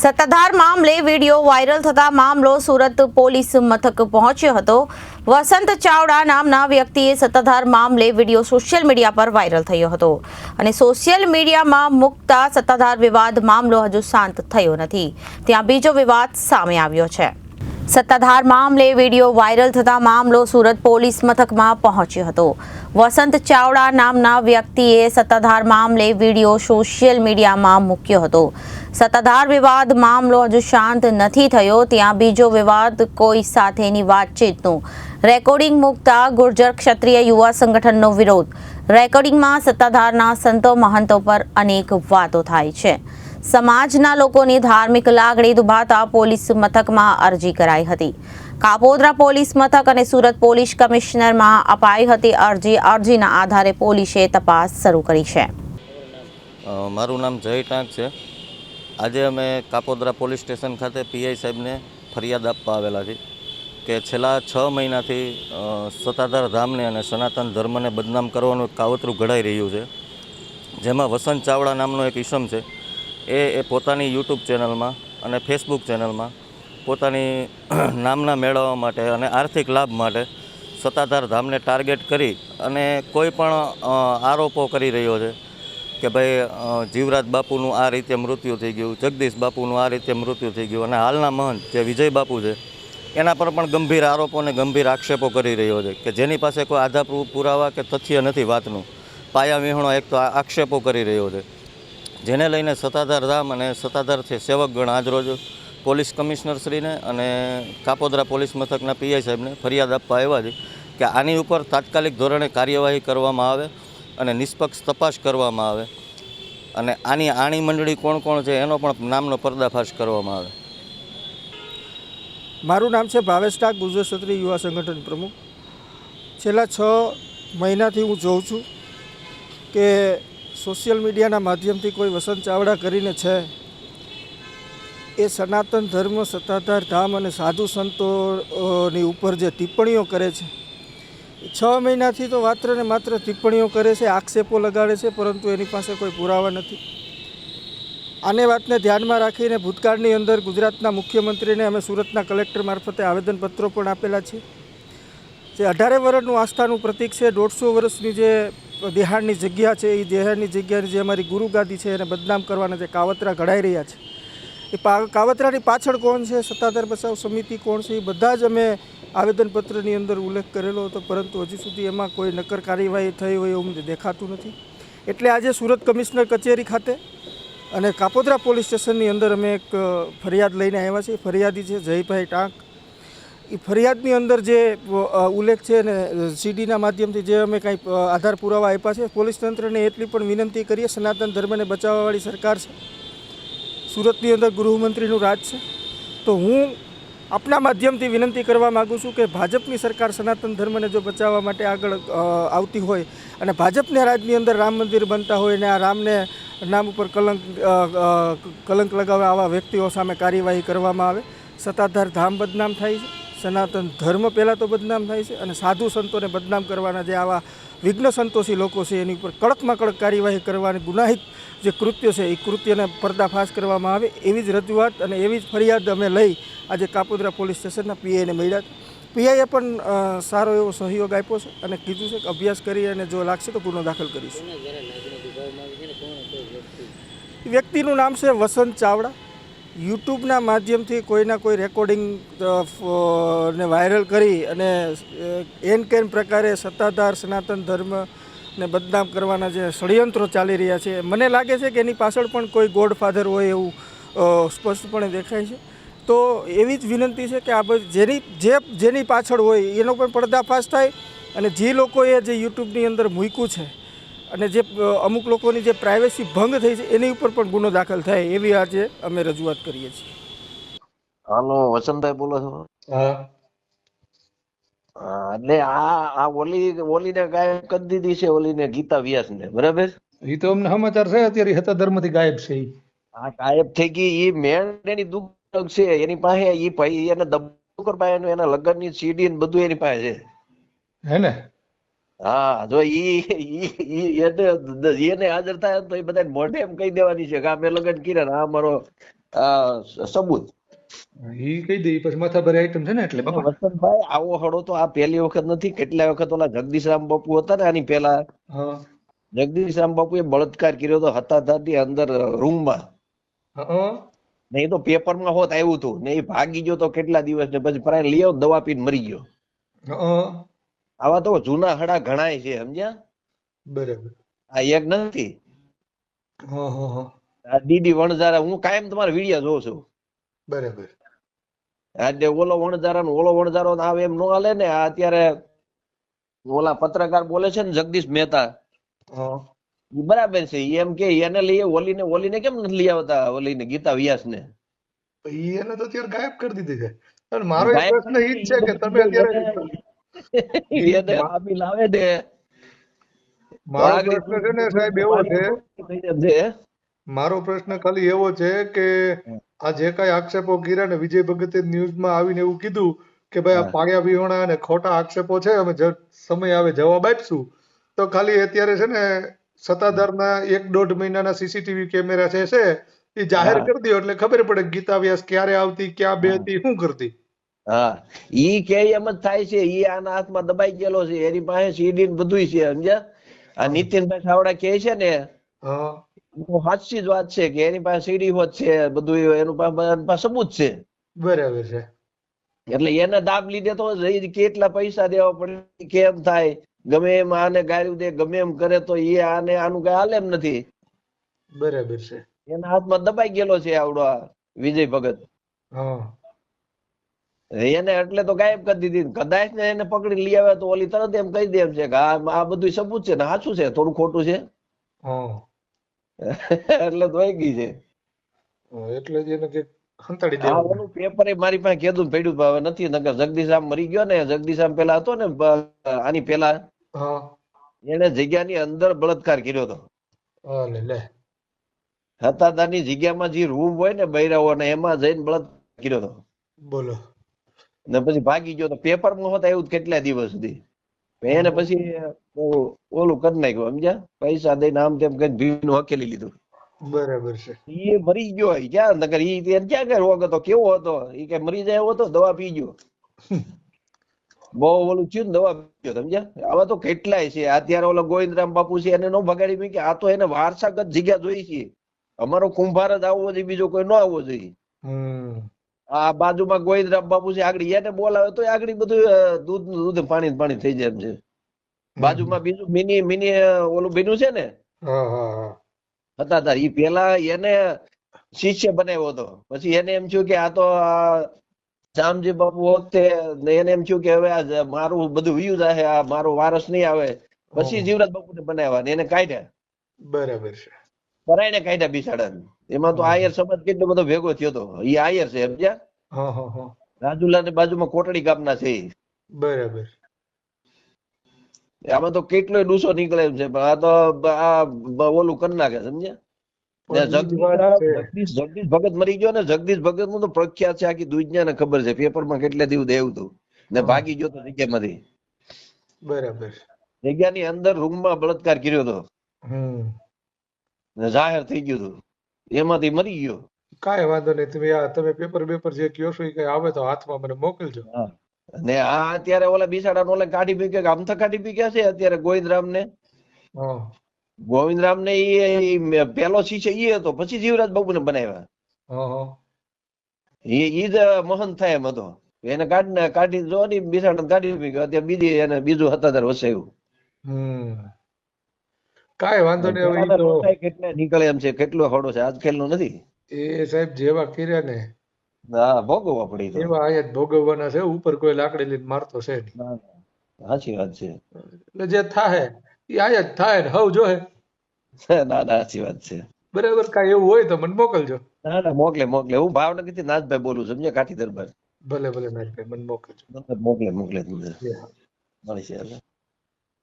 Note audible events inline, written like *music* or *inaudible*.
સત્તાધાર મામલે video viral થતા મામલો સુરત પોલીસ મથક પહોંચ્યો હતો. વસંત ચાવડા નામના વ્યક્તિએ સત્તાધાર મામલે વીડિયો સોશિયલ મીડિયા પર વાયરલ થયો હતો અને સોશિયલ મીડિયામાં મુકતા સત્તાધાર વિવાદ મામલો હજુ શાંત થયો નથી. ત્યાં બીજો વિવાદ સામે આવ્યો છે. સત્તાધાર મામલે વીડિયો વાયરલ થતા મામલો સુરત પોલીસ મથકમાં પહોંચ્યો હતો. વસંત ચાવડા નામના વ્યક્તિએ સત્તાધાર મામલે વીડિયો સોશિયલ મીડિયામાં મૂક્યો હતો. સત્તાધાર વિવાદ મામલો હજુ શાંત નથી થયો, ત્યાં બીજો વિવાદ કોઈ સાથેની વાતચીતનું. રેકોર્ડિંગ મૂકતા ગુર્જર ક્ષત્રિય યુવા સંગઠનનો વિરોધ. રેકોર્ડિંગમાં સત્તાધારના સંતો મહંતો પર અનેક વાતો થાય છે. સમાજના લોકોની ધાર્મિક લાગણી દુભાતા પોલીસ મથકમાં અરજી કરાઈ હતી. કાપોદ્રા પોલીસ મથક અને સુરત પોલીસ કમિશનરમાં અપાઈ હતી અરજી. અરજીના આધારે પોલીસે તપાસ શરૂ કરી છે. મારું નામ જય ટાંક છે. આજે અમે કાપોદ્રા પોલીસ સ્ટેશન ખાતે પીઆઈ સાહેબને ફરિયાદ આપવા આવેલા છે કે છેલ્લા છ મહિનાથી સત્તાધાર ધામને અને સનાતન ધર્મને બદનામ કરવાનું કાવતરું ઘડાઈ રહ્યું છે. જેમાં વસંત ચાવડા નામનો એક ઈસમ છે. એ એ પોતાની યુટ્યુબ ચેનલમાં અને ફેસબુક ચેનલમાં પોતાની *clears throat* નામના મેળવવા માટે અને આર્થિક લાભ માટે સત્તાધાર ધામને ટાર્ગેટ કરી અને કોઈ પણ આરોપો કરી રહ્યો છે કે ભાઈ જીવરાજ બાપુનું આ રીતે મૃત્યુ થઈ ગયું, જગદીશ બાપુનું આ રીતે મૃત્યુ થઈ ગયું અને હાલના મહંત જે વિજય બાપુ છે, એના પર પણ ગંભીર આરોપો અને ગંભીર આક્ષેપો કરી રહ્યો છે કે જેની પાસે કોઈ આધાર પુરાવા કે તથ્ય નથી વાતનું. પાયા વિહોણો એક તો આક્ષેપો કરી રહ્યો છે. જેને લઈને સત્તાધાર ધામ અને સત્તાધારથી સેવકગણ આજરોજ પોલીસ કમિશનરશ્રીને અને કાપોદરા પોલીસ મથકના પીઆઈ સાહેબને ફરિયાદ આપવા આવ્યા છે કે આની ઉપર તાત્કાલિક ધોરણે કાર્યવાહી કરવામાં આવે અને નિષ્પક્ષ તપાસ કરવામાં આવે અને આની આણી મંડળી કોણ કોણ છે એનો પણ નામનો પર્દાફાશ કરવામાં આવે. મારું નામ છે ભાવેશ ટાક ગુજરાત ક્ષત્રિય યુવા સંગઠન પ્રમુખ. છેલ્લા છ મહિનાથી હું જોઉં છું કે સોશિયલ મીડિયાના માધ્યમથી કોઈ વસંત ચાવડા કરીને છે? એ સનાતન ધર્મ, સત્તાધાર ધામ અને સાધુ સંતોની ઉપર જે ટિપ્પણીઓ કરે છે. છ મહિનાથી તો માત્ર ને માત્ર ટિપ્પણીઓ કરે છે, આક્ષેપો લગાડે છે, પરંતુ એની પાસે કોઈ પુરાવા નથી. આને વાતને ધ્યાનમાં રાખીને ભૂતકાળની અંદર ગુજરાતના મુખ્યમંત્રીને અમે સુરતના કલેક્ટર મારફતે આવેદનપત્રો પણ આપેલા છે. જે અઢારે વર્ષનું આસ્થાનું પ્રતીક છે, દોઢસો વર્ષની જે દેહાડની જગ્યા છે એ દેહાડની જગ્યાની જે અમારી ગુરુગાદી છે એને બદનામ કરવાના જે કાવતરા ઘડાઈ રહ્યા છે. એ કાવતરાની પાછળ કોણ છે? સત્તાધાર બચાવ સમિતિ કોણ છે? એ બધા જ અમે આવેદનપત્રની અંદર ઉલ્લેખ કરેલો હતો, પરંતુ હજી સુધી એમાં કોઈ નક્કર કાર્યવાહી થઈ હોય એવું દેખાતું નથી. એટલે આજે સુરત કમિશનર કચેરી ખાતે અને કાપોદ્રા પોલીસ સ્ટેશનની અંદર અમે એક ફરિયાદ લઈને આવ્યા છીએ. ફરિયાદી છે જયભાઈ ટાંક. એ ફરિયાદની અંદર જે ઉલ્લેખ છે ને, સીડીના માધ્યમથી જે અમે કાંઈ આધાર પુરાવા આપ્યા છે, પોલીસ તંત્રને એટલી પણ વિનંતી કરીએ, સનાતન ધર્મને બચાવવાવાળી સરકાર છે. સુરતની અંદર ગૃહમંત્રીનું રાજ છે. તો હું આપના માધ્યમથી વિનંતી કરવા માગું છું કે ભાજપની સરકાર સનાતન ધર્મને જો બચાવવા માટે આગળ આવતી હોય અને ભાજપને રાજની અંદર રામ મંદિર બનતા હોય ને આ રામને નામ ઉપર કલંક કલંક લગાવવા આવા વ્યક્તિઓ સામે કાર્યવાહી કરવામાં આવે. સત્તાધાર ધામ બદનામ થાય છે. સનાતન ધર્મ પહેલાં તો બદનામ થાય છે અને સાધુ સંતોને બદનામ કરવાના જે આવા વિઘ્ન સંતોષી લોકો છે એની ઉપર કડકમાં કડક કાર્યવાહી કરવાની ગુનાહિત જે કૃત્ય છે એ કૃત્યને પર્દાફાશ કરવામાં આવે એવી જ રજૂઆત અને એવી જ ફરિયાદ અમે લઈ આજે કાપોદ્રા પોલીસ સ્ટેશનના પીઆઈને મળ્યા પીઆઈએ પણ સારો એવો સહયોગ આપ્યો છે અને કીધું છે કે અભ્યાસ કરી અને જો લાગશે તો ગુનો દાખલ કરીશું. વ્યક્તિનું નામ છે વસંત ચાવડા. યુટ્યુબના માધ્યમથી કોઈના કોઈ રેકોર્ડિંગ ને વાયરલ કરી અને એન કેન પ્રકારે સત્તાધાર, સનાતન ધર્મ ને બદનામ કરવાના જે ષડયંત્રો ચાલી રહ્યા છે, મને લાગે છે કે એની પાછળ પણ કોઈ ગોડફાધર હોય એવું સ્પષ્ટપણે દેખાય છે. તો એવી જ વિનંતી છે કે આ જેની, જે, જેની પાછળ હોય એનો પણ પર્દાફાશ થાય અને જે લોકોએ જે યુટ્યુબની અંદર મૂક્યું છે અને જે અમુક લોકોની જે પ્રાઇવેસી ભંગ થઈ છે એની ઉપર પણ ગુનો દાખલ થાય એવી આજે અમે રજૂઆત કરીએ છીએ. હાલો વસંતભાઈ બોલો છો? એટલે આ આ ઓલી ઓલીને ગાયબ કરી દીધી છે ઓલીને ગીતા વ્યાસને બરાબર? એ તો અમને સમાચાર છે અત્યારે હતા ધર્મથી ગાયબ છે આ ગાયબ થઈ ગઈ એ મેળ એની દુઃખ છે એની પાસે એ ભાઈ એને દબોકર ભાઈ એનું એના લગ્નની સીડી ને બધું એની પાસે છે. હે ને? હા જો ઈ ઈ એને એને હાજર થાય તો એ બધા મોઢે એમ કહી દેવાની છે કે આ મેં લગ્ન કર્યા આ મારો સબૂત. ઈ કહી દઈ પછી માથાભારે આઈટમ છે ને એટલે બાપા. વસંતભાઈ આવો હળો તો આ પહેલી વખત નથી કેટલા વખત ઓલા જગદીશરામ બાપુ હતા ને આની પહેલા? રામ બાપુ એ બળાત્કાર કર્યો હતો હતાધારની અંદર રૂમમાં. હા ને એ તો પેપરમાં હોત આવ્યું હતું ને એ ભાગી ગયો તો કેટલા દિવસ ને પછી પ્રાય લઈ આવો દવા પીને મરી ગયો. આવા તો જૂના હડા ઘણાય છે સમજ્યા? બરાબર. આ એક નથી. આ ડીડી વણઝારા હું કાયમ તમારા વિડિયા જોઉં છું. બરાબર. આજે ઓલો વણઝારા ઓલો વણઝારો આવે એમ નો હાલે ને આ અત્યારે ઓલા પત્રકાર બોલે છે ને જગદીશ મહેતા. બરાબર છે એમ કે એને લઈએ ઓલીને ઓલીને કેમ નથી લઈ આવતા ઓલીને ગીતા વ્યાસ ને એને તો અત્યારે ગાયબ કરી દીધી છે. મારો પ્રશ્ન એ જ છે કે તમે અત્યારે *laughs* લાવે ને મારો પ્રશ્ન છે ને સાહેબ એવો છે. થઈ જાય છે. મારો પ્રશ્ન ખાલી એવો છે કે આ જે કઈ આક્ષેપો કર્યા ને વિજય ભગતે ન્યૂઝમાં આવીને એવું કીધું કે ભાઈ આ. પાયા વિહોણા અને ખોટા આક્ષેપો છે અમે સમય આવે જવાબ આપીશું. તો ખાલી અત્યારે છે ને સત્તાધારના એક દોઢ મહિનાના સીસીટીવી કેમેરા છે છે. એ જાહેર. કરી દો એટલે ખબર પડે ગીતા વ્યાસ ક્યારે આવતી ક્યાં બેહતી શું કરતી. હા. ઈ કે એમ જ થાય છે ઈ આના હાથમાં દબાઈ ગયેલો છે એની પાસે સીડી ને બધુંય છે સમજ્યા? આ નીતિનભાઈ ચાવડા કે છે ને સાચી જ વાત છે કે એની પાસે સીડી હોત છે બધું એનું પાસે સબૂત છે. બરાબર છે. એટલે એને દાબ લીધે તો કેટલા પૈસા દેવા પડે કેમ થાય? ગમે એમ આને ગાળ્યું દે ગમે એમ કરે તો એ આને આનું કઈ હાલે એમ નથી. બરાબર છે. એના હાથમાં દબાઈ ગયેલો છે આવડો આ વિજય ભગત. હા. એને એટલે તો ગાયબ કરી દીધી. કદાચ ને એને પકડી લઈ આવે તો ઓલી તરત એમ કહી દે એમ છે કે આ બધું સબૂત છે ને સાચું છે થોડું ખોટું છે. *laughs* એટલે તો ગઈ છે. એટલે જ એને હંતાડી દેવાનું. ઓલું પેપર મારી પાસે કીધું પડ્યું હવે નથી નગર જગદીશામ મરી ગયો ને જગદીશામ પેલા હતો ને આની પેલા એને જગ્યાની અંદર બળાત્કાર કર્યો હતો. લે હતાદારની જગ્યામાં જે રૂમ હોય ને બૈરાઓને એમાં જઈને બળાત્કાર કર્યો હતો. બોલો. ને પછી ભાગી ગયો તો પેપરમાં હોતા એવું કેટલા દિવસ સુધી? એને પછી ઓલું કરી નાખ્યું સમજ્યા? પૈસા દઈને આમ તેમ કઈ ભીનું હકેલી લીધું. બરાબર છે. એ મરી ગયો ક્યાં? નગર ઈ ક્યાં કઈ રોગ હતો કેવો હતો? ઈ કે મરી જાય હતો દવા પી ગયો. *laughs* બહુ ઓલું થયું દવા પીયો સમજ્યા? આવા તો કેટલાય છે. અત્યારે ઓલો ગોવિંદરામ બાપુ છે એને નો ભગાડી મૂકી આ તો એને વારસાગત જગ્યા જોઈ છે. અમારો કુંભાર જ આવવો જોઈએ બીજો કોઈ ન આવવો જોઈએ. આ બાજુમાં ગોવિંદરામ બાપુ છે આગળ એને બોલાવે તો આગળ બધું દૂધ દૂધ પાણી પાણી થઈ જાય છે. બાજુમાં બીજું મિની મિની ઓલું બીનું છે ને? હતા હા હા. ઈ પેલા એને શિષ્ય બનાવ્યો હતો. પછી એને એમ થયું કે આ તો આ શામજી બાપુ વખતે એને એમ થયું કે હવે આ મારું બધું વ્યુ જાય આ મારો વારસ નહીં આવે. પછી જીવરાજ બાપુ ને બનાવ્યા એને કાઢ્યા. બરાબર છે. પરાઈને કાઢ્યા બિસાડાને. એમાં તો આયર સમાજ કેટલો બધો ભેગો થયો હતો એ આયર છે સમજ્યા? રાજુલા ની બાજુમાં કોટડી ગામના છે બરાબર. આમાં તો કેટલો ડૂસો નીકળે એમ છે આ તો આ ઓલું કરી નાખે સમજ્યા? ને. જગદીશ જગદીશ ભગત મરી ગયો ને જગદીશ ભગતનું તો પ્રખ્યાત છે આખી દુનિયાને ખબર છે પેપરમાં કેટલા દિવસ દેવું હતું ને ભાગી ગયો તો જગ્યામાંથી. બરાબર. જગ્યાની અંદર રૂમમાં બળાત્કાર કર્યો હતો જાહેર થઈ ગયું હતું. એમાંથી મરી ગયો. કાંઈ વાંધો નહીં તમે આ તમે પેપર પેપર જે કયો છો એ કઈ આવે તો હાથમાં મને મોકલજો. ને આ અત્યારે ઓલા બિસાડા ઓલા કાઢી પી કે આમથા કાઢી પી ગયા છે અત્યારે ગોવિંદરામ ને ગોવિંદરામ ને એ પેલો શિષ્ય એ હતો પછી જીવરાજ બાબુ ને બનાવ્યા એ ઈ જ મહંત થાય એમ હતો. એને કાઢી કાઢી જો ને બિસાડા કાઢી પી ગયો અત્યારે બીજી એને બીજું હતાધાર વસાયું. હમ. કાંઈ વાંધો નહીં હવે તો કેટલા નીકળે એમ છે કેટલો હળો છે આજકાલનો નથી? એ સાહેબ જેવા કર્યા ને હા ભોગવવા પડી તો. એવા આયા ભોગવવાના છે ઉપર કોઈ લાકડી લઈને મારતો છે નહીં. સાચી વાત છે. એટલે જે થાય એ આયા જ થાય ને હવ જોહે. ના ના સાચી વાત છે. બરાબર કાંઈ એવું હોય તો મને મોકલજો. ના ના મોકલે મોકલે. હું ભાવનગરથી નાથભાઈ બોલું સમજ્યા કાઠી દરબાર ભલે ભલે નાથભાઈ મને મોકલજો. મોકલે મોકલે તમને. મળી છે